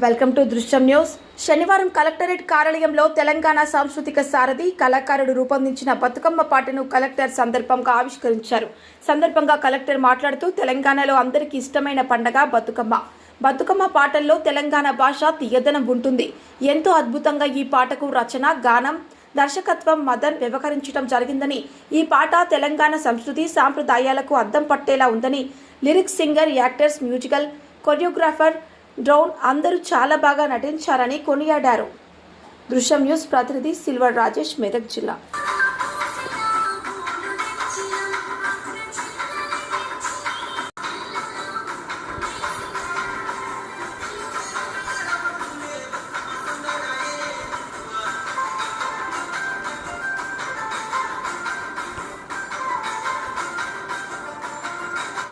Welcome to Drishyam news. శనివారం collectorate కార్యాలయంలో తెలంగాణ సాంస్కృతిక సారథి కళాకారుడు రూపొందించిన బతుకమ్మ పాటను కలెక్టర్ సందర్భంగా ఆవిష్కరించారు. సందర్భంగా కలెక్టర్ మాట్లాడుతూ తెలంగాణలో అందరికీ ఇష్టమైన పండగ బతుకమ్మ. బతుకమ్మ పాటల్లో తెలంగాణ భాష తీయదనం ఉంటుంది. ఎంతో అద్భుతంగా ఈ పాటకు రచన గానం దర్శకత్వం మదన్ వ్యవహరించడం జరిగిందని ఈ పాట తెలంగాణ సంస్కృతి సాంప్రదాయాలకు అద్దం పట్టేలా ఉందని lyrics singer actors musical choreographer drown అందరూ చాలా బాగా నటించారని కొనియాడారు. దృశ్యం న్యూస్ ప్రతినిధి సిల్వర్ రాజేష్ మెదక్ జిల్లా.